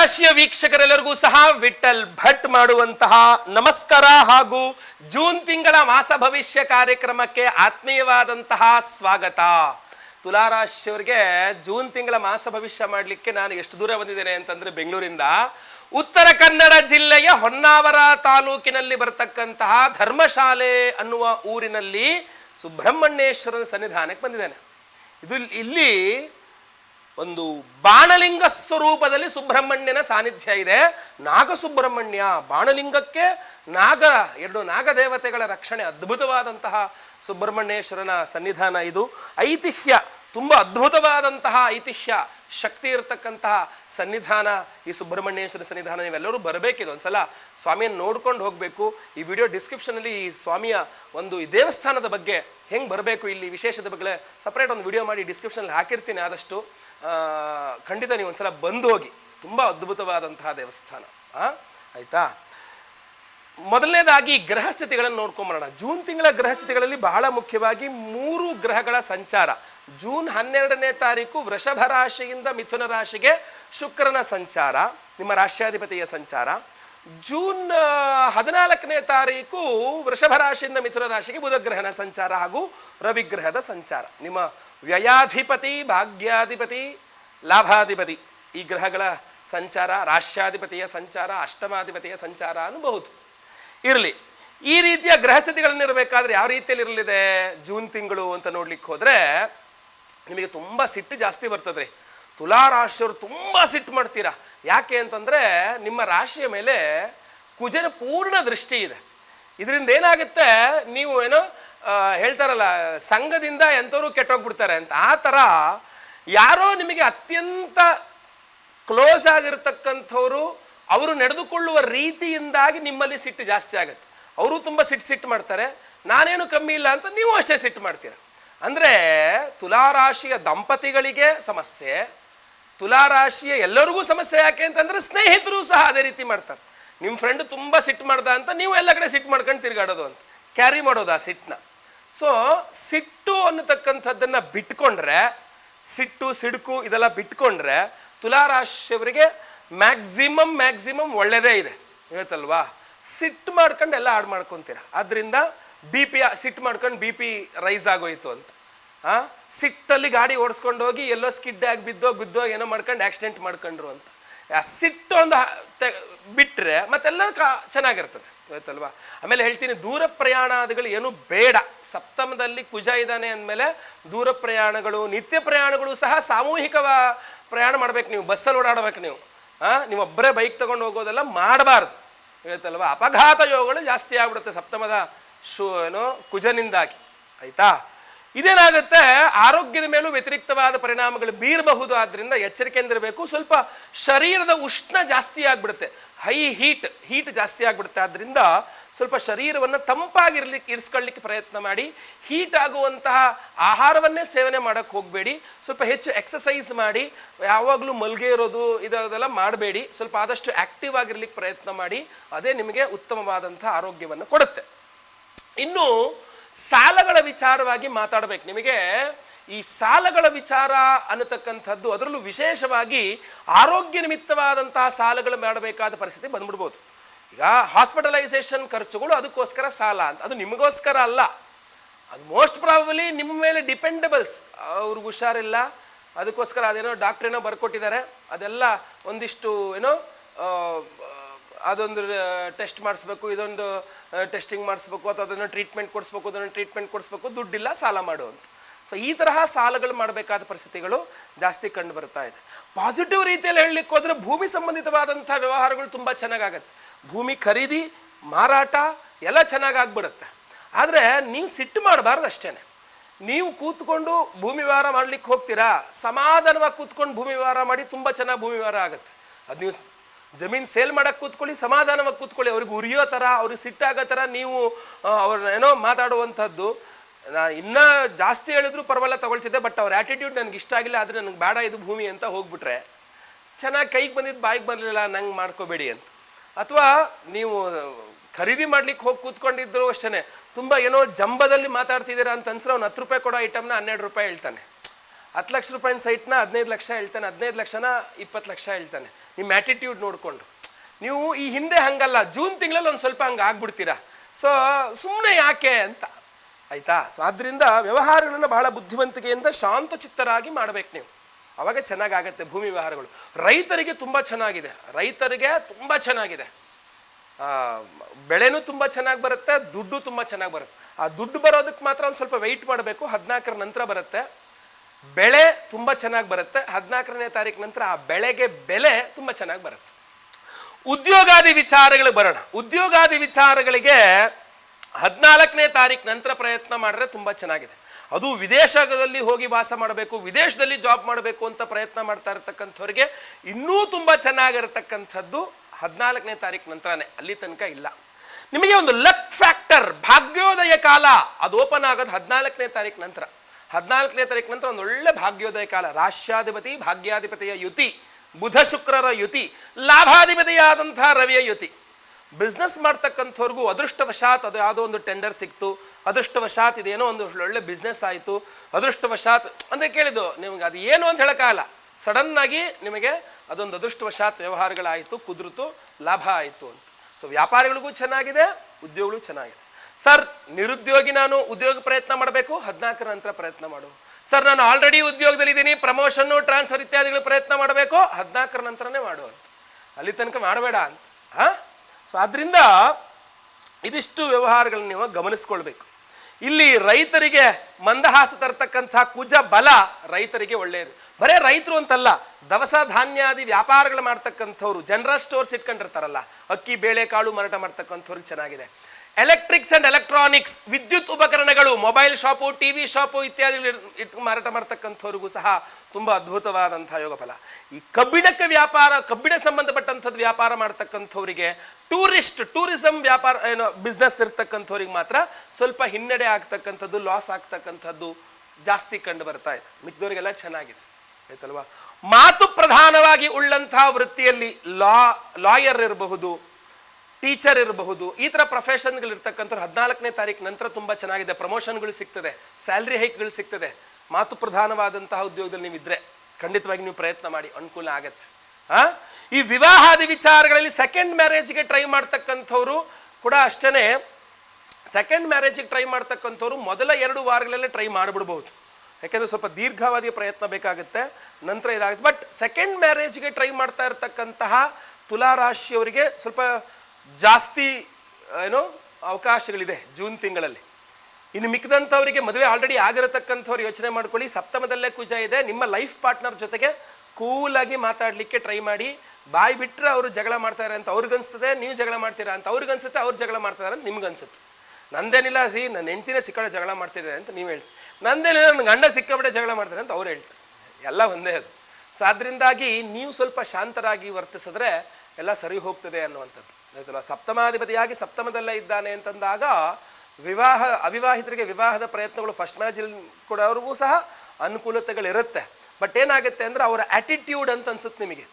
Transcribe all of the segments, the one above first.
ವೀಕ್ಷಕರೆಲ್ಲರಿಗೂ ಸಹ ವಿಠಲ್ ಭಟ್ ಮಾಡುವಂತಹ ನಮಸ್ಕಾರ ಹಾಗೂ ಜೂನ್ ತಿಂಗಳ ಮಾಸ ಭವಿಷ್ಯ ಕಾರ್ಯಕ್ರಮಕ್ಕೆ ಆತ್ಮೀಯವಾದಂತಹ ಸ್ವಾಗತ. ತುಲಾರಾಶಿಯವರಿಗೆ ಜೂನ್ ತಿಂಗಳ ಮಾಸ ಭವಿಷ್ಯ ಮಾಡಲಿಕ್ಕೆ ನಾನು ಎಷ್ಟು ದೂರ ಬಂದಿದ್ದೇನೆ ಅಂತಂದ್ರೆ ಬೆಂಗಳೂರಿಂದ. ಉತ್ತರ ಕನ್ನಡ ಜಿಲ್ಲೆಯ ಹೊನ್ನಾವರ ತಾಲೂಕಿನಲ್ಲಿ ಬರತಕ್ಕಂತಹ ಧರ್ಮಶಾಲೆ ಅನ್ನುವ ಊರಿನಲ್ಲಿ ಸುಬ್ರಹ್ಮಣ್ಯೇಶ್ವರನ ಸನ್ನಿಧಾನಕ್ಕೆ ಬಂದಿದ್ದೇನೆ. ಇದು ಇಲ್ಲಿ ಒಂದು ಬಾಣಲಿಂಗ ಸ್ವರೂಪದಲ್ಲಿ ಸುಬ್ರಹ್ಮಣ್ಯನ ಸಾನ್ನಿಧ್ಯ ಇದೆ. ನಾಗ ಸುಬ್ರಹ್ಮಣ್ಯ ಬಾಣಲಿಂಗಕ್ಕೆ ನಾಗ, ಎರಡು ನಾಗದೇವತೆಗಳ ರಕ್ಷಣೆ, ಅದ್ಭುತವಾದಂತಹ ಸುಬ್ರಹ್ಮಣ್ಯೇಶ್ವರನ ಸನ್ನಿಧಾನ ಇದು. ಐತಿಹ್ಯ, ತುಂಬ ಅದ್ಭುತವಾದಂತಹ ಐತಿಹ್ಯ ಶಕ್ತಿ ಇರತಕ್ಕಂತಹ ಸನ್ನಿಧಾನ, ಈ ಸುಬ್ರಹ್ಮಣ್ಯೇಶ್ವರ ಸನ್ನಿಧಾನ ನೀವೆಲ್ಲರೂ ಬರಬೇಕಿದೆ. ಒಂದ್ಸಲ ಸ್ವಾಮಿಯನ್ನು ನೋಡ್ಕೊಂಡು ಹೋಗಬೇಕು. ಈ ವಿಡಿಯೋ ಡಿಸ್ಕ್ರಿಪ್ಷನಲ್ಲಿ ಈ ಸ್ವಾಮಿಯ ಒಂದು ಈ ದೇವಸ್ಥಾನದ ಬಗ್ಗೆ ಹೆಂಗೆ ಬರಬೇಕು, ಇಲ್ಲಿ ವಿಶೇಷದ ಬಗ್ಗೆ ಸಪ್ರೇಟ್ ಒಂದು ವಿಡಿಯೋ ಮಾಡಿ ಡಿಸ್ಕ್ರಿಪ್ಷನಲ್ಲಿ ಹಾಕಿರ್ತೀನಿ ಆದಷ್ಟು. ಖಂಡಿತ ನೀವು ಒಂದ್ಸಲ ಬಂದು ಹೋಗಿ. ತುಂಬ ಅದ್ಭುತವಾದಂತಹ ದೇವಸ್ಥಾನ. ಆಯಿತಾ? ಮೊದಲನೇದಾಗಿ ಗ್ರಹ ಸ್ಥಿತಿಗಳನ್ನು ನೋಡ್ಕೊಂಬರೋಣ. ಜೂನ್ ತಿಂಗಳ ಗ್ರಹ ಸ್ಥಿತಿಗಳಲ್ಲಿ ಬಹಳ ಮುಖ್ಯವಾಗಿ ಮೂರು ಗ್ರಹಗಳ ಸಂಚಾರ. ಜೂನ್ ಹನ್ನೆರಡನೇ ತಾರೀಕು ವೃಷಭ ರಾಶಿಯಿಂದ ಮಿಥುನ ರಾಶಿಗೆ ಶುಕ್ರನ ಸಂಚಾರ, ನಿಮ್ಮ ರಾಶ್ಯಾಧಿಪತಿಯ ಸಂಚಾರ. ಜೂನ್ ಹದಿನಾಲ್ಕನೇ ತಾರೀಕು ವೃಷಭ ರಾಶಿಯಿಂದ ಮಿಥುನ ರಾಶಿಗೆ ಬುಧಗ್ರಹಣ ಸಂಚಾರ ಹಾಗೂ ರವಿಗ್ರಹದ ಸಂಚಾರ. ನಿಮ್ಮ ವ್ಯಯಾಧಿಪತಿ, ಭಾಗ್ಯಾಧಿಪತಿ, ಲಾಭಾಧಿಪತಿ ಈ ಗ್ರಹಗಳ ಸಂಚಾರ, ರಾಶ್ಯಾಧಿಪತಿಯ ಸಂಚಾರ, ಅಷ್ಟಮಾಧಿಪತಿಯ ಸಂಚಾರ ಅನ್ನಬಹುದು. ಇರಲಿ, ಈ ರೀತಿಯ ಗ್ರಹಸ್ಥಿತಿಗಳನ್ನಿರಬೇಕಾದ್ರೆ ಯಾವ ರೀತಿಯಲ್ಲಿ ಇರಲಿದೆ? ಜೂನ್ ತಿಂಗಳು ಅಂತ ನೋಡ್ಲಿಕ್ಕೆ ಹೋದರೆ ನಿಮಗೆ ತುಂಬ ಸಿಟ್ಟು ಜಾಸ್ತಿ ಬರ್ತದೆ ತುಲಾ ರಾಶಿಯವರು ತುಂಬ ಸಿಟ್ಟು ಮಾಡ್ತೀರಾ? ಯಾಕೆ ಅಂತಂದರೆ ನಿಮ್ಮ ರಾಶಿಯ ಮೇಲೆ ಕುಜನ ಪೂರ್ಣ ದೃಷ್ಟಿ ಇದೆ. ಇದರಿಂದ ಏನಾಗುತ್ತೆ? ನೀವು ಏನೋ ಹೇಳ್ತಾರಲ್ಲ, ಸಂಘದಿಂದ ಎಂಥವ್ರು ಕೆಟ್ಟೋಗ್ಬಿಡ್ತಾರೆ ಅಂತ. ಆ ಥರ ಯಾರೋ ನಿಮಗೆ ಅತ್ಯಂತ ಕ್ಲೋಸ್ ಆಗಿರ್ತಕ್ಕಂಥವ್ರು, ಅವರು ನಡೆದುಕೊಳ್ಳುವ ರೀತಿಯಿಂದಾಗಿ ನಿಮ್ಮಲ್ಲಿ ಸಿಟ್ಟು ಜಾಸ್ತಿ ಆಗುತ್ತೆ. ಅವರು ತುಂಬ ಸಿಟ್ಟು ಸಿಟ್ಟು ಮಾಡ್ತಾರೆ. ನಾನೇನು ಕಮ್ಮಿ ಇಲ್ಲ ಅಂತ ನೀವು ಅಷ್ಟೇ ಸಿಟ್ಟು ಮಾಡ್ತೀರ. ಅಂದರೆ ತುಲಾರಾಶಿಯ ದಂಪತಿಗಳಿಗೆ ಸಮಸ್ಯೆ. ತುಲಾರಾಶಿಯ ಎಲ್ಲರಿಗೂ ಸಮಸ್ಯೆ ಯಾಕೆ ಅಂತಂದ್ರೆ ಸ್ನೇಹಿತರು ಸಹ ಅದೇ ರೀತಿ ಮಾಡ್ತಾರೆ. ನಿಮ್ಮ ಫ್ರೆಂಡ್ ತುಂಬ ಸಿಟ್ಟು ಮಾಡ್ದ ಅಂತ ನೀವು ಎಲ್ಲ ಕಡೆ ಸಿಟ್ಟು ಮಾಡ್ಕೊಂಡು ತಿರುಗಾಡೋದು ಅಂತ. ಕ್ಯಾರಿ ಮಾಡೋದು ಆ ಸಿಟ್ಟನ್ನ ಸೊ ಸಿಟ್ಟು ಅನ್ನತಕ್ಕಂಥದ್ದನ್ನು ಬಿಟ್ಕೊಂಡ್ರೆ, ಸಿಟ್ಟು, ಸಿಡುಕು ಇದೆಲ್ಲ ಬಿಟ್ಕೊಂಡ್ರೆ ತುಲಾರಾಶಿಯವರಿಗೆ ಮ್ಯಾಕ್ಸಿಮಮ್ ಮ್ಯಾಕ್ಸಿಮಮ್ ಒಳ್ಳೆಯದೇ ಇದೆ. ಇವತ್ತಲ್ವಾ ಸಿಟ್ಟು ಮಾಡ್ಕೊಂಡು ಎಲ್ಲ ಆಡ್ ಮಾಡ್ಕೊತೀರ. ಆದ್ದರಿಂದ ಬಿ ಪಿ ಸಿಟ್ಟು ಮಾಡ್ಕೊಂಡು ಬಿ ಪಿ ರೈಸ್ ಆಗೋಯ್ತು ಅಂತ. ಆ ಸಿಟ್ಟಲ್ಲಿ ಗಾಡಿ ಓಡಿಸ್ಕೊಂಡು ಹೋಗಿ ಎಲ್ಲೋ ಸ್ಕಿಡ್ ಆಗಿ ಬಿದ್ದೋ ಗುದ್ದೋ ಏನೋ ಮಾಡ್ಕೊಂಡು ಆಕ್ಸಿಡೆಂಟ್ ಮಾಡ್ಕೊಂಡ್ರು ಅಂತ. ಆ ಸಿಟ್ಟು ಒಂದು ಬಿಟ್ಟರೆ ಮತ್ತೆಲ್ಲ ಕಾ, ಚೆನ್ನಾಗಿರ್ತದೆ, ಗೊತ್ತಲ್ವಾ? ಆಮೇಲೆ ಹೇಳ್ತೀನಿ, ದೂರ ಪ್ರಯಾಣಾದಿಗಳು ಏನು ಬೇಡ. ಸಪ್ತಮದಲ್ಲಿ ಕುಜ ಇದ್ದಾನೆ ಅಂದಮೇಲೆ ದೂರ ಪ್ರಯಾಣಗಳು, ನಿತ್ಯ ಪ್ರಯಾಣಗಳು ಸಹ ಸಾಮೂಹಿಕವ ಪ್ರಯಾಣ ಮಾಡ್ಬೇಕು ನೀವು, ಬಸ್ಸಲ್ಲಿ ಓಡಾಡ್ಬೇಕು ನೀವು. ಹಾಂ ನೀವು ಒಬ್ಬರೇ ಬೈಕ್ ತಗೊಂಡು ಹೋಗೋದೆಲ್ಲ ಮಾಡಬಾರ್ದು, ಗೊತ್ತಲ್ವಾ? ಅಪಘಾತ ಯೋಗಗಳು ಜಾಸ್ತಿ ಆಗ್ಬಿಡುತ್ತೆ ಸಪ್ತಮದ ಶೋ, ಏನು, ಕುಜನಿಂದಾಗಿ. ಆಯ್ತಾ? ಇದೇನಾಗುತ್ತೆ? ಆರೋಗ್ಯದ ಮೇಲೂ ವ್ಯತಿರಿಕ್ತವಾದ ಪರಿಣಾಮಗಳು ಬೀರಬಹುದು, ಆದ್ರಿಂದ ಎಚ್ಚರಿಕೆಯಿಂದಿರಬೇಕು. ಸ್ವಲ್ಪ ಶರೀರದ ಉಷ್ಣ ಜಾಸ್ತಿ ಆಗಿಬಿಡುತ್ತೆ. ಹೈ ಹೀಟ್ ಹೀಟ್ ಜಾಸ್ತಿ ಆಗಿಬಿಡುತ್ತೆ. ಆದ್ದರಿಂದ ಸ್ವಲ್ಪ ಶರೀರವನ್ನು ತಂಪಾಗಿರ್ಲಿಕ್ಕೆ ಇರಿಸ್ಕೊಳ್ಳಿಕ್ಕೆ ಪ್ರಯತ್ನ ಮಾಡಿ. ಹೀಟ್ ಆಗುವಂತಹ ಆಹಾರವನ್ನೇ ಸೇವನೆ ಮಾಡೋಕ್ಕೆ ಹೋಗಬೇಡಿ. ಸ್ವಲ್ಪ ಹೆಚ್ಚು ಎಕ್ಸಸೈಸ್ ಮಾಡಿ. ಯಾವಾಗಲೂ ಮಲ್ಗೆ ಇರೋದು ಇದೆಲ್ಲ ಮಾಡಬೇಡಿ. ಸ್ವಲ್ಪ ಆದಷ್ಟು ಆಕ್ಟಿವ್ ಆಗಿರ್ಲಿಕ್ಕೆ ಪ್ರಯತ್ನ ಮಾಡಿ. ಅದೇ ನಿಮಗೆ ಉತ್ತಮವಾದಂಥ ಆರೋಗ್ಯವನ್ನು ಕೊಡುತ್ತೆ. ಇನ್ನು ಸಾಲಗಳ ವಿಚಾರವಾಗಿ ಮಾತಾಡಬೇಕು. ನಿಮಗೆ ಈ ಸಾಲಗಳ ವಿಚಾರ ಅನ್ನತಕ್ಕಂಥದ್ದು ಅದರಲ್ಲೂ ವಿಶೇಷವಾಗಿ ಆರೋಗ್ಯ ನಿಮಿತ್ತವಾದಂತಹ ಸಾಲಗಳು ಮಾಡಬೇಕಾದ ಪರಿಸ್ಥಿತಿ ಬಂದ್ಬಿಡ್ಬೋದು. ಈಗ ಹಾಸ್ಪಿಟಲೈಸೇಷನ್ ಖರ್ಚುಗಳು ಅದಕ್ಕೋಸ್ಕರ ಸಾಲ ಅಂತ. ಅದು ನಿಮಗೋಸ್ಕರ ಅಲ್ಲ. ಅದು ಮೋಸ್ಟ್ ಪ್ರಾಬಲಿ ನಿಮ್ಮ ಮೇಲೆ ಡಿಪೆಂಡಬಲ್ಸ್ ಅವ್ರಿಗೆ ಹುಷಾರಿಲ್ಲ. ಅದಕ್ಕೋಸ್ಕರ ಅದೇನೋ ಡಾಕ್ಟ್ರೇನೋ ಬರ್ಕೊಟ್ಟಿದ್ದಾರೆ. ಅದೆಲ್ಲ ಒಂದಿಷ್ಟು ಏನೋ ಅದೊಂದು ಟೆಸ್ಟ್ ಮಾಡಿಸ್ಬೇಕು, ಇದೊಂದು ಟೆಸ್ಟಿಂಗ್ ಮಾಡಿಸ್ಬೇಕು, ಅಥವಾ ಅದನ್ನು ಟ್ರೀಟ್ಮೆಂಟ್ ಕೊಡಿಸ್ಬೇಕು, ಅದನ್ನು ಟ್ರೀಟ್ಮೆಂಟ್ ಕೊಡಿಸ್ಬೇಕು, ದುಡ್ಡಿಲ್ಲ, ಸಾಲ ಮಾಡು ಅಂತ. ಸೊ ಈ ತರಹ ಸಾಲಗಳು ಮಾಡಬೇಕಾದ ಪರಿಸ್ಥಿತಿಗಳು ಜಾಸ್ತಿ ಕಂಡು ಬರ್ತಾ ಇದೆ. ಪಾಸಿಟಿವ್ ರೀತಿಯಲ್ಲಿ ಹೇಳಲಿಕ್ಕೆ ಹೋದರೆ ಭೂಮಿ ಸಂಬಂಧಿತವಾದಂಥ ವ್ಯವಹಾರಗಳು ತುಂಬ ಚೆನ್ನಾಗಾಗತ್ತೆ. ಭೂಮಿ ಖರೀದಿ, ಮಾರಾಟ ಎಲ್ಲ ಚೆನ್ನಾಗಾಗ್ಬಿಡುತ್ತೆ. ಆದರೆ ನೀವು ಸಿಟ್ಟು ಮಾಡಬಾರ್ದು ಅಷ್ಟೇ ನೀವು ಕೂತ್ಕೊಂಡು ಭೂಮಿ ವ್ಯವಹಾರ ಮಾಡ್ಲಿಕ್ಕೆ ಹೋಗ್ತೀರಾ? ಸಮಾಧಾನವಾಗಿ ಕೂತ್ಕೊಂಡು ಭೂಮಿ ವ್ಯವಹಾರ ಮಾಡಿ ತುಂಬ ಚೆನ್ನಾಗಿ ಭೂಮಿ ವ್ಯವಹಾರ ಆಗುತ್ತೆ. ಅದು ನೀವು ಜಮೀನ್ ಸೇಲ್ ಮಾಡಕ್ಕೆ ಕೂತ್ಕೊಳ್ಳಿ, ಸಮಾಧಾನವಾಗಿ ಕೂತ್ಕೊಳ್ಳಿ. ಅವ್ರಿಗೆ ಉರಿಯೋ ಥರ ಅವ್ರಿಗೆ ಸಿಟ್ಟಾಗೋ ಥರ ನೀವು ಅವ್ರನ್ನ ಏನೋ ಮಾತಾಡುವಂಥದ್ದು. ನಾ ಇನ್ನೂ ಜಾಸ್ತಿ ಹೇಳಿದ್ರು ಪರವಾಗಿಲ್ಲ, ತಗೊಳ್ತಿದ್ದೆ, ಬಟ್ ಅವ್ರ ಆ್ಯಟಿಟ್ಯೂಡ್ ನನಗೆ ಇಷ್ಟ ಆಗಿಲ್ಲ, ಆದರೆ ನನಗೆ ಬೇಡ ಇದು ಭೂಮಿ ಅಂತ ಹೋಗ್ಬಿಟ್ರೆ, ಚೆನ್ನಾಗಿ ಕೈಗೆ ಬಂದಿದ್ದು ಬಾಯಿಗೆ ಬರಲಿಲ್ಲ ನಂಗೆ ಮಾಡ್ಕೋಬೇಡಿ ಅಂತ. ಅಥವಾ ನೀವು ಖರೀದಿ ಮಾಡ್ಲಿಕ್ಕೆ ಹೋಗಿ ಕೂತ್ಕೊಂಡಿದ್ರು ಅಷ್ಟೇ ತುಂಬ ಏನೋ ಜಂಬದಲ್ಲಿ ಮಾತಾಡ್ತಿದ್ದೀರಾ ಅಂತ ಅನ್ಸ್ರೆ ಅವ್ನು ಹತ್ತು ರೂಪಾಯಿ ಕೊಡೋ ಐಟಮ್ನ ಹನ್ನೆರಡು ರೂಪಾಯಿ ಹೇಳ್ತಾನೆ. ಹತ್ತು ಲಕ್ಷ ರೂಪಾಯಿನ ಸೈಟ್ನ ಹದಿನೈದು ಲಕ್ಷ ಹೇಳ್ತಾನೆ, ಹದಿನೈದು ಲಕ್ಷನ ಇಪ್ಪತ್ತು ಲಕ್ಷ ಹೇಳ್ತಾನೆ. ನಿಮ್ಮ ಆ್ಯಟಿಟ್ಯೂಡ್ ನೋಡಿಕೊಂಡು. ನೀವು ಈ ಹಿಂದೆ ಹಂಗಲ್ಲ, ಜೂನ್ ತಿಂಗಳಲ್ಲಿ ಒಂದು ಸ್ವಲ್ಪ ಹಂಗೆ ಆಗ್ಬಿಡ್ತೀರಾ. ಸೊ ಸುಮ್ಮನೆ ಯಾಕೆ ಅಂತ. ಆಯ್ತಾ? ಸೊ ಆದ್ದರಿಂದ ವ್ಯವಹಾರಗಳನ್ನು ಬಹಳ ಬುದ್ಧಿವಂತಿಕೆಯಿಂದ ಶಾಂತಚಿತ್ತರಾಗಿ ಮಾಡಬೇಕು ನೀವು. ಅವಾಗ ಚೆನ್ನಾಗಾಗತ್ತೆ ಭೂಮಿ ವ್ಯವಹಾರಗಳು. ರೈತರಿಗೆ ತುಂಬ ಚೆನ್ನಾಗಿದೆ. ರೈತರಿಗೆ ತುಂಬ ಚೆನ್ನಾಗಿದೆ. ಬೆಳೆನೂ ತುಂಬ ಚೆನ್ನಾಗಿ ಬರುತ್ತೆ, ದುಡ್ಡು ತುಂಬ ಚೆನ್ನಾಗಿ ಬರುತ್ತೆ. ಆ ದುಡ್ಡು ಬರೋದಕ್ಕೆ ಮಾತ್ರ ಒಂದು ಸ್ವಲ್ಪ ವೆಯ್ಟ್ ಮಾಡಬೇಕು, ಹದಿನಾಲ್ಕರ ನಂತರ ಬರುತ್ತೆ. ಬೆಳೆ ತುಂಬ ಚೆನ್ನಾಗಿ ಬರುತ್ತೆ. ಹದಿನಾಲ್ಕನೇ ತಾರೀಕು ನಂತರ ಆ ಬೆಳೆಗೆ ಬೆಲೆ ತುಂಬ ಚೆನ್ನಾಗಿ ಬರುತ್ತೆ. ಉದ್ಯೋಗಾದಿ ವಿಚಾರಗಳಿಗೆ ಬರೋಣ. ಉದ್ಯೋಗಾದಿ ವಿಚಾರಗಳಿಗೆ ಹದಿನಾಲ್ಕನೇ ತಾರೀಕು ನಂತರ ಪ್ರಯತ್ನ ಮಾಡಿದ್ರೆ ತುಂಬ ಚೆನ್ನಾಗಿದೆ. ಅದು ವಿದೇಶದಲ್ಲಿ ಹೋಗಿ ವಾಸ ಮಾಡಬೇಕು, ವಿದೇಶದಲ್ಲಿ ಜಾಬ್ ಮಾಡಬೇಕು ಅಂತ ಪ್ರಯತ್ನ ಮಾಡ್ತಾ ಇರತಕ್ಕಂಥವ್ರಿಗೆ ಇನ್ನೂ ತುಂಬ ಚೆನ್ನಾಗಿರತಕ್ಕಂಥದ್ದು ಹದಿನಾಲ್ಕನೇ ತಾರೀಕು ನಂತರನೇ. ಅಲ್ಲಿ ತನಕ ಇಲ್ಲ. ನಿಮಗೆ ಒಂದು ಲಕ್ ಫ್ಯಾಕ್ಟರ್, ಭಾಗ್ಯೋದಯ ಕಾಲ, ಅದು ಓಪನ್ ಆಗೋದು ಹದಿನಾಲ್ಕನೇ ತಾರೀಕು ನಂತರ. ಹದಿನಾಲ್ಕನೇ ತಾರೀಕು ನಂತರ ಒಂದು ಒಳ್ಳೆ ಭಾಗ್ಯೋದಯ ಕಾಲ. ರಾಷ್ಟ್ರಾಧಿಪತಿ, ಭಾಗ್ಯಾಧಿಪತಿಯ ಯುತಿ, ಬುಧ ಶುಕ್ರರ ಯುತಿ ಲಾಭಾಧಿಪತಿಯಾದಂಥ ರವಿಯ ಯುತಿ. ಬಿಸ್ನೆಸ್ ಮಾಡ್ತಕ್ಕಂಥವ್ರಿಗೂ ಅದೃಷ್ಟವಶಾತ್ ಅದು ಯಾವುದೋ ಒಂದು ಟೆಂಡರ್ ಸಿಕ್ತು. ಅದೃಷ್ಟವಶಾತ್ ಇದೇನೋ ಒಂದು ಒಳ್ಳೆ ಬಿಸ್ನೆಸ್ ಆಯಿತು. ಅದೃಷ್ಟವಶಾತ್ ಅಂದರೆ ಕೇಳಿದ್ದು, ನಿಮ್ಗೆ ಅದು ಏನು ಅಂತ ಹೇಳೋಕ್ಕಾಗಲ್ಲ. ಸಡನ್ನಾಗಿ ನಿಮಗೆ ಅದೊಂದು ಅದೃಷ್ಟವಶಾತ್ ವ್ಯವಹಾರಗಳಾಯಿತು, ಕುದುರಿತು, ಲಾಭ ಆಯಿತು ಅಂತ. ಸೊ ವ್ಯಾಪಾರಿಗಳಿಗೂ ಚೆನ್ನಾಗಿದೆ, ಉದ್ಯೋಗಗಳು ಚೆನ್ನಾಗಿದೆ. ಸರ್, ನಿರುದ್ಯೋಗಿ ನಾನು ಉದ್ಯೋಗ ಪ್ರಯತ್ನ ಮಾಡಬೇಕು, ಹದಿನಾಲ್ಕರ ನಂತರ ಪ್ರಯತ್ನ ಮಾಡು. ಸರ್, ನಾನು ಆಲ್ರೆಡಿ ಉದ್ಯೋಗದಲ್ಲಿದ್ದೀನಿ ಪ್ರಮೋಷನ್ನು ಟ್ರಾನ್ಸ್ಫರ್ ಇತ್ಯಾದಿಗಳು ಪ್ರಯತ್ನ ಮಾಡಬೇಕು, ಹದಿನಾಲ್ಕರ ನಂತರನೇ ಮಾಡು ಅಂತ. ಅಲ್ಲಿ ತನಕ ಮಾಡಬೇಡ ಅಂತ. ಹಾಂ? ಸೊ ಆದ್ದರಿಂದ ಇದಿಷ್ಟು ವ್ಯವಹಾರಗಳನ್ನ ನೀವು ಗಮನಿಸ್ಕೊಳ್ಬೇಕು. ಇಲ್ಲಿ ರೈತರಿಗೆ ಮಂದಹಾಸ ತರ್ತಕ್ಕಂಥ ಕುಜ ಬಲ ರೈತರಿಗೆ ಒಳ್ಳೆಯದು ಬರೇ ರೈತರು ಅಂತಲ್ಲ, ದವಸ ಧಾನ್ಯಾದಿ ವ್ಯಾಪಾರಗಳು ಮಾಡ್ತಕ್ಕಂಥವ್ರು ಜನರಲ್ ಸ್ಟೋರ್ಸ್ ಇಟ್ಕೊಂಡಿರ್ತಾರಲ್ಲ, ಅಕ್ಕಿ ಬೇಳೆ ಕಾಳು ಮಾರಾಟ ಮಾಡ್ತಕ್ಕಂಥವ್ರಿಗೆ ಚೆನ್ನಾಗಿದೆ. ಎಲೆಕ್ಟ್ರಿಕ್ಸ್ ಅಂಡ್ ಎಲೆಕ್ಟ್ರಾನಿಕ್ಸ್ ವಿದ್ಯುತ್ ಉಪಕರಣಗಳು mobile shop T V shop ಇತ್ಯಾದಿ ಇಟ್ಟು ಮಾರಾಟ ಮಾಡ್ತಕ್ಕಂಥವ್ರಿಗೂ ಸಹ ತುಂಬ ಅದ್ಭುತವಾದಂಥ ಯೋಗ ಫಲ ಈ ಕಬ್ಬಿಣಕ್ಕೆ ವ್ಯಾಪಾರ, ಕಬ್ಬಿಣ ಸಂಬಂಧಪಟ್ಟಂಥದ್ದು ವ್ಯಾಪಾರ ಮಾಡ್ತಕ್ಕಂಥವ್ರಿಗೆ ಟೂರಿಸ್ಟ್ ಟೂರಿಸಂ ವ್ಯಾಪಾರ, ಏನು ಬಿಸ್ನೆಸ್ ಇರ್ತಕ್ಕಂಥವ್ರಿಗೆ ಮಾತ್ರ ಸ್ವಲ್ಪ ಹಿನ್ನಡೆ ಆಗ್ತಕ್ಕಂಥದ್ದು ಲಾಸ್ ಆಗ್ತಕ್ಕಂಥದ್ದು ಜಾಸ್ತಿ ಕಂಡು ಬರ್ತಾ ಇದೆ. ಮಿಕ್ದವರಿಗೆಲ್ಲ ಚೆನ್ನಾಗಿದೆ, ಆಯ್ತಲ್ವಾ? ಮಾತು ಪ್ರಧಾನವಾಗಿ ಉಳ್ಳಂತಹ ವೃತ್ತಿಯಲ್ಲಿ ಲಾ ಲಾಯರ್ ಇರಬಹುದು ಟೀಚರ್ ಇರಬಹುದು, ಈ ಥರ ಪ್ರೊಫೆಷನ್ಗಳು ಇರ್ತಕ್ಕಂಥವ್ರು ಹದಿನಾಲ್ಕನೇ ತಾರೀಕು ನಂತರ ತುಂಬ ಚೆನ್ನಾಗಿದೆ, ಪ್ರಮೋಷನ್ಗಳು ಸಿಗ್ತದೆ, ಸ್ಯಾಲ್ರಿ ಹೈಕ್ಗಳು ಸಿಗ್ತದೆ. ಮಾತು ಪ್ರಧಾನವಾದಂತಹ ಉದ್ಯೋಗದಲ್ಲಿ ನೀವು ಇದ್ರೆ ಖಂಡಿತವಾಗಿ ನೀವು ಪ್ರಯತ್ನ ಮಾಡಿ, ಅನುಕೂಲ ಆಗತ್ತೆ. ಆ? ಈ ವಿವಾಹಾದಿ ವಿಚಾರಗಳಲ್ಲಿ ಸೆಕೆಂಡ್ ಮ್ಯಾರೇಜ್ಗೆ ಟ್ರೈ ಮಾಡ್ತಕ್ಕಂಥವ್ರು ಕೂಡ ಅಷ್ಟೇ ಸೆಕೆಂಡ್ ಮ್ಯಾರೇಜಿಗೆ ಟ್ರೈ ಮಾಡ್ತಕ್ಕಂಥವ್ರು ಮೊದಲ ಎರಡು ವಾರಗಳಲ್ಲೇ ಟ್ರೈ ಮಾಡಿಬಿಡ್ಬೋದು ಯಾಕೆಂದರೆ ಸ್ವಲ್ಪ ದೀರ್ಘಾವಧಿಯ ಪ್ರಯತ್ನ ಬೇಕಾಗುತ್ತೆ, ನಂತರ ಇದಾಗುತ್ತೆ. ಬಟ್ ಸೆಕೆಂಡ್ ಮ್ಯಾರೇಜ್ಗೆ ಟ್ರೈ ಮಾಡ್ತಾ ಇರತಕ್ಕಂತಹ ತುಲಾರಾಶಿಯವರಿಗೆ ಸ್ವಲ್ಪ ಜಾಸ್ತಿ ಏನೋ ಅವಕಾಶಗಳಿದೆ ಜೂನ್ ತಿಂಗಳಲ್ಲಿ. ಇನ್ನು ಮಿಕ್ಕಿದಂಥವರಿಗೆ ಮದುವೆ ಆಲ್ರೆಡಿ ಆಗಿರತಕ್ಕಂಥವ್ರು ಯೋಚನೆ ಮಾಡ್ಕೊಳ್ಳಿ. ಸಪ್ತಮದಲ್ಲೇ ಕುಜ ಇದೆ. ನಿಮ್ಮ ಲೈಫ್ ಪಾರ್ಟ್ನರ್ ಜೊತೆಗೆ ಕೂಲಾಗಿ ಮಾತಾಡಲಿಕ್ಕೆ ಟ್ರೈ ಮಾಡಿ. ಬಾಯಿ ಬಿಟ್ಟರೆ ಅವರು ಜಗಳ ಮಾಡ್ತಾರೆ ಅಂತ ಅವ್ರಿಗನ್ಸ್ತದೆ, ನೀವು ಜಗಳ ಮಾಡ್ತೀರಾ ಅಂತ ಅವ್ರಿಗನ್ಸುತ್ತೆ, ಅವ್ರು ಜಗಳ ಮಾಡ್ತಾರೆ ಅಂತ ನಿಮ್ಗನ್ಸುತ್ತೆ. ನಂದೇನಿಲ್ಲ, ಸಿ, ನನ್ನ ಹೆಂಡ್ತಿನೇ ಸಿಕ್ಕಾಡೆ ಜಗಳ ಮಾಡ್ತಿದ್ದಾರೆ ಅಂತ ನೀವು ಹೇಳ್ತೀರಿ. ನಂದೇನಿಲ್ಲ ನನ್ನ ಗಂಡ ಸಿಕ್ಕಾಬಿಟ್ಟೆ ಜಗಳ ಮಾಡ್ತಾರೆ ಅಂತ ಅವ್ರು ಹೇಳ್ತಾರೆ. ಎಲ್ಲ ಒಂದೇ ಅದು. ಸೊ ಅದರಿಂದಾಗಿ ನೀವು ಸ್ವಲ್ಪ ಶಾಂತರಾಗಿ ವರ್ತಿಸಿದ್ರೆ ಎಲ್ಲ ಸರಿ ಹೋಗ್ತದೆ ಅನ್ನುವಂಥದ್ದು. ಆಯ್ತಲ್ಲ? ಸಪ್ತಮಾಧಿಪತಿಯಾಗಿ ಸಪ್ತಮದಲ್ಲೇ ಇದ್ದಾನೆ ಅಂತಂದಾಗ ವಿವಾಹ, ಅವಿವಾಹಿತರಿಗೆ ವಿವಾಹದ ಪ್ರಯತ್ನಗಳು ಫಸ್ಟ್ ಮ್ಯಾರೇಜಲ್ಲಿ ಕೊಡೋರಿಗೂ ಸಹ ಅನುಕೂಲತೆಗಳಿರುತ್ತೆ. ಬಟ್ ಏನಾಗುತ್ತೆ ಅಂದರೆ ಅವರ ಆ್ಯಟಿಟ್ಯೂಡ್ ಅಂತ ಅನ್ಸುತ್ತೆ ನಿಮಗೆ.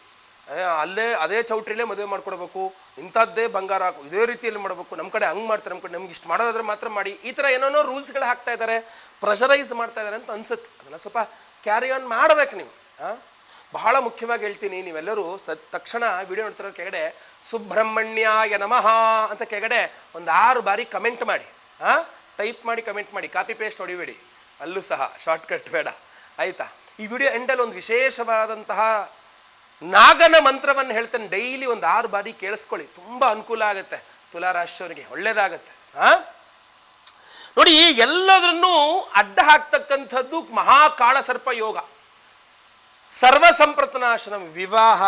ಅಲ್ಲೇ ಅದೇ ಚೌಟ್ರಿಲೇ ಮದುವೆ ಮಾಡ್ಕೊಡ್ಬೇಕು, ಇಂಥದ್ದೇ ಬಂಗಾರ ಹಾಕು, ಇದೇ ರೀತಿಯಲ್ಲಿ ಮಾಡಬೇಕು. ನಮ್ಮ ಕಡೆ ಹಂಗೆ ಮಾಡ್ತಾರೆ ನಮ್ಮ ಕಡೆ ನಮ್ಗೆ ಇಷ್ಟು ಮಾಡೋದಾದ್ರೆ ಮಾತ್ರ ಮಾಡಿ. ಈ ಥರ ಏನೇನೋ ರೂಲ್ಸ್ಗಳು ಹಾಕ್ತಾ ಇದ್ದಾರೆ ಪ್ರೆಷರೈಸ್ ಮಾಡ್ತಾ ಇದ್ದಾರೆ ಅಂತ ಅನ್ಸುತ್ತೆ. ಅದನ್ನು ಸ್ವಲ್ಪ ಕ್ಯಾರಿ ಆನ್ ಮಾಡಬೇಕು ನೀವು. ಆ? ಬಹಳ ಮುಖ್ಯವಾಗಿ ಹೇಳ್ತೀನಿ, ನೀವೆಲ್ಲರೂ ತಕ್ಷಣ ವಿಡಿಯೋ ನೋಡ್ತಿರೋ ಕೆಗಡೆ ಸುಬ್ರಹ್ಮಣ್ಯಾಯ ನಮಃ ಅಂತ ಕೆಳಗಡೆ ಒಂದು ಆರು ಬಾರಿ ಕಮೆಂಟ್ ಮಾಡಿ. ಹಾಂ ಟೈಪ್ ಮಾಡಿ ಕಮೆಂಟ್ ಮಾಡಿ. ಕಾಪಿ ಪೇಸ್ಟ್ ಹೊಡಿಬೇಡಿ. ಅಲ್ಲೂ ಸಹ ಶಾರ್ಟ್ಕಟ್ ಬೇಡ. ಆಯಿತಾ? ಈ ವಿಡಿಯೋ ಎಂಡಲ್ಲಿ ಒಂದು ವಿಶೇಷವಾದಂತಹ ನಾಗನ ಮಂತ್ರವನ್ನು ಹೇಳ್ತೇನೆ. ಡೈಲಿ ಒಂದು ಆರು ಬಾರಿ ಕೇಳಿಸ್ಕೊಳ್ಳಿ. ತುಂಬ ಅನುಕೂಲ ಆಗುತ್ತೆ. ತುಲಾರಾಶಿಯವರಿಗೆ ಒಳ್ಳೇದಾಗತ್ತೆ. ಹಾಂ ನೋಡಿ ಎಲ್ಲದರನ್ನೂ ಅಡ್ಡ ಹಾಕ್ತಕ್ಕಂಥದ್ದು ಮಹಾಕಾಳ ಸರ್ಪ ಯೋಗ. ಸರ್ವ ಸಂಪ್ರತನಾಶನ ವಿವಾಹ.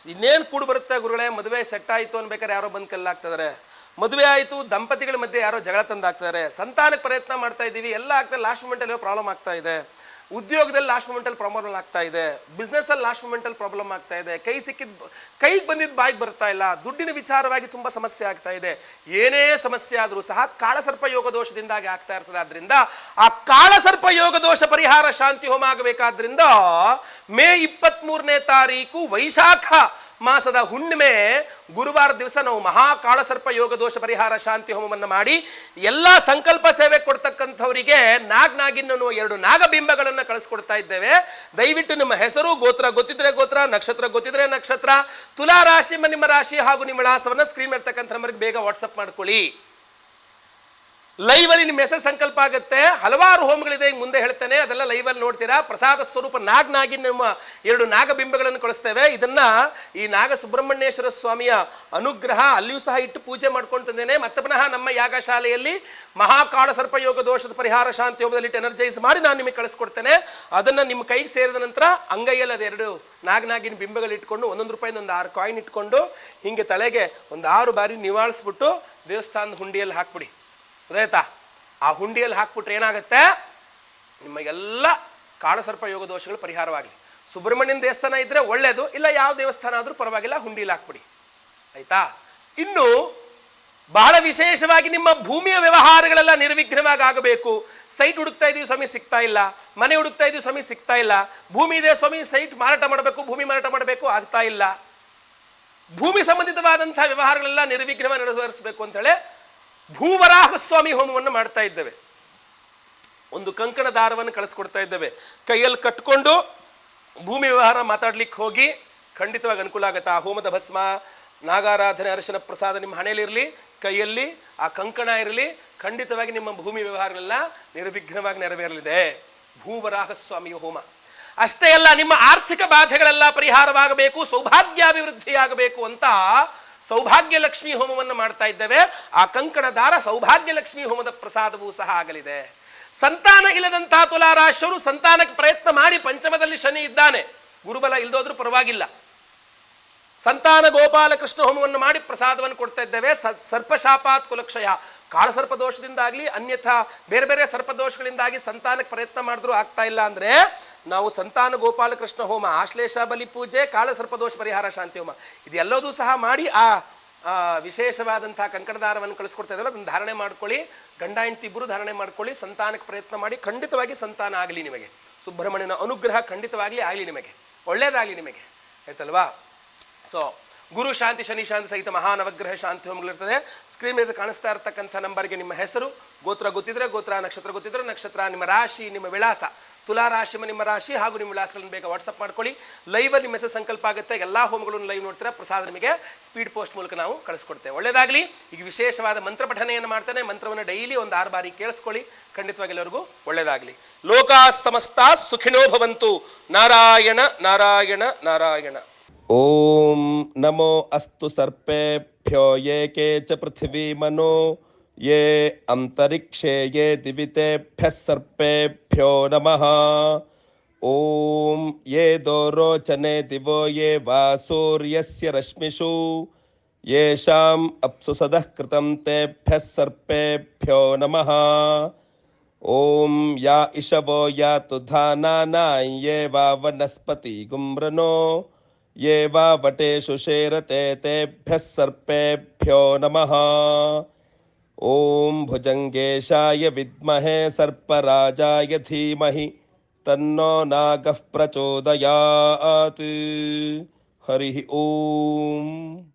ಇನ್ನೇನು ಕೂಡು ಬರುತ್ತೆ ಗುರುಗಳೇ? ಮದುವೆ ಸೆಟ್ ಆಯಿತು ಅನ್ಬೇಕಾದ್ರೆ ಯಾರೋ ಬಂದು ಕಲ್ಲಾಗ್ತಿದ್ದಾರೆ ಮದುವೆ ಆಯಿತು, ದಂಪತಿಗಳ ಮಧ್ಯೆ ಯಾರೋ ಜಗಳ ತಂದಾಗ್ತಿದ್ದಾರೆ ಸಂತಾನಕ್ಕೆ ಪ್ರಯತ್ನ ಮಾಡ್ತಾ ಇದ್ದೀವಿ ಎಲ್ಲ ಆಗ್ತದೆ ಲಾಸ್ಟ್ ಮೂಮೆಂಟಲ್ಲಿ ಪ್ರಾಬ್ಲಮ್ ಆಗ್ತಾ ಇದೆ. ಉದ್ಯೋಗದಲ್ಲಿ ಲಾಸ್ಟ್ ಮೂಮೆಂಟಲ್ಲಿ ಪ್ರಾಬ್ಲಮ್ ಆಗ್ತಾ ಇದೆ ಬಿಸ್ನೆಸ್ಸಲ್ಲಿ ಲಾಸ್ಟ್ ಮೂಮೆಂಟಲ್ಲಿ ಪ್ರಾಬ್ಲಮ್ ಆಗ್ತಾ ಇದೆ, ಕೈ ಸಿಕ್ಕಿದ ಕೈಗೆ ಬಂದಿದ್ದು ಬಾಯಿಗೆ ಬರ್ತಾ ಇಲ್ಲ, ದುಡ್ಡಿನ ವಿಚಾರವಾಗಿ ತುಂಬ ಸಮಸ್ಯೆ ಆಗ್ತಾ ಇದೆ. ಏನೇ ಸಮಸ್ಯೆ ಆದರೂ ಸಹ ಕಾಳಸರ್ಪ ಯೋಗ ದೋಷದಿಂದಾಗಿ ಆಗ್ತಾ ಇರ್ತದೆ. ಆದ್ದರಿಂದ ಆ ಕಾಳಸರ್ಪ ಯೋಗ ದೋಷ ಪರಿಹಾರ ಶಾಂತಿ ಹೋಮ ಆಗಬೇಕಾದ್ರಿಂದ ಮೇ ಇಪ್ಪತ್ತ್ಮೂರನೇ ತಾರೀಕು ವೈಶಾಖ. ಮಾಸದ ಹುಣ್ಣಿಮೆ ಗುರುವಾರ ದಿವಸ ನಾವು ಮಹಾಕಾಳಸರ್ಪ ಯೋಗ ದೋಷ ಪರಿಹಾರ ಶಾಂತಿ ಹೋಮವನ್ನು ಮಾಡಿ ಎಲ್ಲ ಸಂಕಲ್ಪ ಸೇವೆ ಕೊಡ್ತಕ್ಕಂಥವರಿಗೆ ನಾಗ್ ನಾಗಿನ್ ಅನ್ನುವ ಎರಡು ನಾಗಬಿಂಬಗಳನ್ನು ಕಳಿಸ್ಕೊಡ್ತಾ ಇದ್ದೇವೆ. ದಯವಿಟ್ಟು ನಿಮ್ಮ ಹೆಸರು, ಗೋತ್ರ, ಗೊತ್ತಿದ್ರೆ ಗೋತ್ರ, ನಕ್ಷತ್ರ ಗೊತ್ತಿದ್ರೆ ನಕ್ಷತ್ರ, ತುಲಾ ರಾಶಿ ನಿಮ್ಮ ರಾಶಿ ಹಾಗೂ ನಿಮ್ಮ ವಿಳಾಸವನ್ನು ಸ್ಕ್ರೀನ್ ಇರ್ತಕ್ಕಂಥ ನಂಬರ್ಗೆ ಬೇಗ ವಾಟ್ಸಪ್ ಮಾಡ್ಕೊಳ್ಳಿ. ಲೈವ್ ಅಲ್ಲಿ ನಿಮ್ಮ ಹೆಸರು ಸಂಕಲ್ಪ ಆಗುತ್ತೆ. ಹಲವಾರು ಹೋಮಗಳಿದೆ ಹಿಂಗೆ ಮುಂದೆ ಹೇಳ್ತೇನೆ. ಅದೆಲ್ಲ ಲೈವ್ ಅಲ್ಲಿ ನೋಡ್ತೀರಾ? ಪ್ರಸಾದ ಸ್ವರೂಪ ನಾಗನಾಗಿ ನಿಮ್ಮ ಎರಡು ನಾಗಬಿಂಬಗಳನ್ನು ಕಳಿಸ್ತೇವೆ. ಇದನ್ನ ಈ ನಾಗ ಸುಬ್ರಹ್ಮಣ್ಯೇಶ್ವರ ಸ್ವಾಮಿಯ ಅನುಗ್ರಹ ಅಲ್ಲಿಯೂ ಸಹ ಇಟ್ಟು ಪೂಜೆ ಮಾಡ್ಕೊಂಡು ತಂದೇನೆ. ಮತ್ತೆ ಪುನಃ ನಮ್ಮ ಯಾಗಶಾಲೆಯಲ್ಲಿ ಮಹಾಕಾಳ ಸರ್ಪಯೋಗ ದೋಷದ ಪರಿಹಾರ ಶಾಂತಿ ಹೋಮದಲ್ಲಿ ಎನರ್ಜೈಸ್ ಮಾಡಿ ನಾನು ನಿಮಗೆ ಕಳಿಸ್ಕೊಡ್ತೇನೆ. ಅದನ್ನ ನಿಮ್ಮ ಕೈಗೆ ಸೇರಿದ ನಂತರ ಅಂಗೈಯಲ್ಲಿ ಅದೆರಡು ನಾಗನಾಗಿನ ಬಿಂಬಗಳು ಇಟ್ಕೊಂಡು ಒಂದೊಂದು ರೂಪಾಯಿಂದ ಒಂದು ಆರು ಕಾಯಿನ್ ಇಟ್ಕೊಂಡು ಹಿಂಗೆ ತಲೆಗೆ ಒಂದು ಆರು ಬಾರಿ ನಿವಾಳಿಸ್ಬಿಟ್ಟು ದೇವಸ್ಥಾನದ ಹುಂಡಿಯಲ್ಲಿ ಹಾಕ್ಬಿಡಿ. ಗೊತ್ತಾಯ್ತಾ ಆ ಹುಂಡಿಯಲ್ಲಿ ಹಾಕ್ಬಿಟ್ರೆ ಏನಾಗುತ್ತೆ? ನಿಮಗೆಲ್ಲ ಕಾಳಸರ್ಪ ಯೋಗ ದೋಷಗಳು ಪರಿಹಾರವಾಗಲಿ. ಸುಬ್ರಹ್ಮಣ್ಯನ ದೇವಸ್ಥಾನ ಇದ್ದರೆ ಒಳ್ಳೆಯದು ಇಲ್ಲ ಯಾವ ದೇವಸ್ಥಾನ ಆದರೂ ಪರವಾಗಿಲ್ಲ ಹುಂಡಿಯಲ್ಲಿ ಹಾಕ್ಬಿಡಿ. ಆಯ್ತಾ? ಇನ್ನು ಬಹಳ ವಿಶೇಷವಾಗಿ ನಿಮ್ಮ ಭೂಮಿಯ ವ್ಯವಹಾರಗಳೆಲ್ಲ ನಿರ್ವಿಘ್ನವಾಗಿ ಆಗಬೇಕು. ಸೈಟ್ ಹುಡುಕ್ತಾ ಇದೀವಿ, ಸ್ವಾಮಿ, ಸಿಗ್ತಾ ಇಲ್ಲ. ಮನೆ ಹುಡುಕ್ತಾ ಇದೀವಿ, ಸ್ವಾಮಿ, ಸಿಗ್ತಾ ಇಲ್ಲ. ಭೂಮಿ ಇದೆ, ಸ್ವಾಮಿ, ಸೈಟ್ ಮಾರಾಟ ಮಾಡಬೇಕು, ಭೂಮಿ ಮಾರಾಟ ಮಾಡಬೇಕು, ಆಗ್ತಾ ಇಲ್ಲ. ಭೂಮಿ ಸಂಬಂಧಿತವಾದಂಥ ವ್ಯವಹಾರಗಳೆಲ್ಲ ನಿರ್ವಿಘ್ನವಾಗಿ ನೆರವೇರಿಸಬೇಕು ಅಂತೇಳಿ ಭೂವರಾಹ ಸ್ವಾಮಿ ಹೋಮವನ್ನು ಮಾಡ್ತಾ ಇದ್ದೇವೆ. ಒಂದು ಕಂಕಣ ದಾರವನ್ನು ಕಳಿಸ್ಕೊಡ್ತಾ ಇದ್ದೇವೆ. ಕೈಯಲ್ಲಿ ಕಟ್ಕೊಂಡು ಭೂಮಿ ವ್ಯವಹಾರ ಮಾತಾಡ್ಲಿಕ್ಕೆ ಹೋಗಿ ಖಂಡಿತವಾಗಿ ಅನುಕೂಲ ಆಗುತ್ತೆ. ಆ ಹೋಮದ ಭಸ್ಮ, ನಾಗಾರಾಧನೆ, ಅರಶನ ಪ್ರಸಾದ ನಿಮ್ಮ ಹಣೆಯಲ್ಲಿರಲಿ ಕೈಯಲ್ಲಿ, ಆ ಕಂಕಣ ಇರಲಿ, ಖಂಡಿತವಾಗಿ ನಿಮ್ಮ ಭೂಮಿ ವ್ಯವಹಾರಗಳೆಲ್ಲ ನಿರ್ವಿಘ್ನವಾಗಿ ನೆರವೇರಲಿದೆ. ಭೂವರಾಹ ಸ್ವಾಮಿಯ ಹೋಮ. ಅಷ್ಟೇ ಅಲ್ಲ, ನಿಮ್ಮ ಆರ್ಥಿಕ ಬಾಧೆಗಳೆಲ್ಲ ಪರಿಹಾರವಾಗಬೇಕು, ಸೌಭಾಗ್ಯಾಭಿವೃದ್ಧಿಯಾಗಬೇಕು ಅಂತ ಸೌಭಾಗ್ಯ ಲಕ್ಷ್ಮಿ ಹೋಮವನ್ನು ಮಾಡ್ತಾ ಇದ್ದೇವೆ. ಆ ಕಂಕಣಧಾರ ಸೌಭಾಗ್ಯ ಲಕ್ಷ್ಮಿ ಹೋಮದ ಪ್ರಸಾದವೂ ಸಹ ಆಗಲಿದೆ. ಸಂತಾನ ಇಲ್ಲದಂತಹ ತುಲಾರಾಶರು ಸಂತಾನಕ್ಕೆ ಪ್ರಯತ್ನ ಮಾಡಿ ಪಂಚಮದಲ್ಲಿ ಶನಿ ಇದ್ದಾನೆ. ಗುರುಬಲ ಇಲ್ದೋದ್ರೂ ಪರವಾಗಿಲ್ಲ. ಸಂತಾನ ಗೋಪಾಲ ಕೃಷ್ಣ ಹೋಮವನ್ನು ಮಾಡಿ ಪ್ರಸಾದವನ್ನು ಕೊಡ್ತಾ ಇದ್ದೇವೆ. ಸರ್ಪಶಾಪಾತ್ ಕುಲಕ್ಷಯ. ಕಾಳಸರ್ಪ ದೋಷದಿಂದಾಗಲಿ ಅನ್ಯಥಾ ಬೇರೆ ಬೇರೆ ಸರ್ಪದೋಷಗಳಿಂದಾಗಿ ಸಂತಾನಕ್ಕೆ ಪ್ರಯತ್ನ ಮಾಡಿದ್ರೂ ಆಗ್ತಾ ಇಲ್ಲ ಅಂದರೆ, ನಾವು ಸಂತಾನ ಗೋಪಾಲ ಕೃಷ್ಣ ಹೋಮ, ಆಶ್ಲೇಷ ಬಲಿ ಪೂಜೆ ಕಾಳಸರ್ಪ ದೋಷ ಪರಿಹಾರ ಶಾಂತಿ ಹೋಮ, ಇದೆಲ್ಲದೂ ಸಹ ಮಾಡಿ ಆ ವಿಶೇಷವಾದಂತಹ ಕಂಕಣದಾರವನ್ನು ಕಳಿಸ್ಕೊಡ್ತಾ ಇದ್ದಲ್ಲ ಅದನ್ನು ಧಾರಣೆ ಮಾಡ್ಕೊಳ್ಳಿ, ಗಂಡ, ಹೆಂಡತಿ ಇಬ್ಬರು ಧಾರಣೆ ಮಾಡ್ಕೊಳ್ಳಿ, ಸಂತಾನಕ್ಕೆ ಪ್ರಯತ್ನ ಮಾಡಿ, ಖಂಡಿತವಾಗಿ ಸಂತಾನ ಆಗಲಿ ನಿಮಗೆ. ಸುಬ್ರಹ್ಮಣ್ಯನ ಅನುಗ್ರಹ ಖಂಡಿತವಾಗಲಿ ಆಗಲಿ ನಿಮಗೆ. ಒಳ್ಳೆಯದಾಗಲಿ ನಿಮಗೆ. ಆಯ್ತಲ್ವಾ? ಸೊ ಗುರು ಶಾಂತಿ, ಶನಿ ಶಾಂತಿ ಸಹಿತ ಮಹಾನವಗ್ರಹ ಶಾಂತಿ ಹೋಮಗಳಿರ್ತದೆ. ಸ್ಕ್ರೀನ್ ಮೇಲೆ ಕಾಣಿಸ್ತಾ ಇರತಕ್ಕಂಥ ನಂಬರ್ಗೆ ನಿಮ್ಮ ಹೆಸರು, ಗೋತ್ರ ಗೊತ್ತಿದ್ರೆ ಗೋತ್ರ, ನಕ್ಷತ್ರ ಗೊತ್ತಿದ್ರೆ ನಕ್ಷತ್ರ, ನಿಮ್ಮ ರಾಶಿ, ನಿಮ್ಮ ವಿಳಾಸ. ತುಲಾ ರಾಶಿ ನಿಮ್ಮ ರಾಶಿ ಹಾಗೂ ನಿಮ್ಮ ವಿಳಾಸಗಳನ್ನು ಬೇಗ ವಾಟ್ಸಪ್ ಮಾಡ್ಕೊಳ್ಳಿ. ಲೈವಲ್ಲಿ ನಿಮ್ಮ ಹೆಸರು ಸಂಕಲ್ಪ ಆಗುತ್ತೆ. ಎಲ್ಲ ಹೋಮಗಳನ್ನು ಲೈವ್ ನೋಡ್ತಾರೆ? ಪ್ರಸಾದ ನಿಮಗೆ ಸ್ಪೀಡ್ ಪೋಸ್ಟ್ ಮೂಲಕ ನಾವು ಕಳಿಸ್ಕೊಡ್ತೇವೆ. ಒಳ್ಳೆಯದಾಗಲಿ ಈಗ ವಿಶೇಷವಾದ ಮಂತ್ರ ಪಠನೆಯನ್ನು ಮಾಡ್ತಾನೆ. ಮಂತ್ರವನ್ನು ಡೈಲಿ ಒಂದು ಆರು ಬಾರಿ ಕೇಳಿಸ್ಕೊಳ್ಳಿ. ಖಂಡಿತವಾಗಿ ಎಲ್ಲರಿಗೂ ಒಳ್ಳೆಯದಾಗಲಿ ಲೋಕಾ ಸಮಸ್ತ ಸುಖಿನೋ ಭವಂತು. ನಾರಾಯಣ ನಾರಾಯಣ ನಾರಾಯಣ. ॐ नमो अस्तु सर्पेभ्यो ये के च पृथिवीमनो, ये अन्तरिक्षे ये दिवितेभ्यः सर्पेभ्यो नमः। ॐ ये दोरोचने दिवो ये वा सूर्यस्य रश्मिषु, येषाम् अप्सु सदः कृतं तेभ्यः सर्पेभ्यो नमः। ॐ या इषवो यातु धानानां ये वा वनस्पति गुम्रनो ये वा वटेषु शेरते तेभ्यः सर्पेभ्यो नम। ओं भुजङ्गेशाय विद्महे सर्पराजा धीमहि, तन्नो नाग प्रचोदयात्। हरि ॐ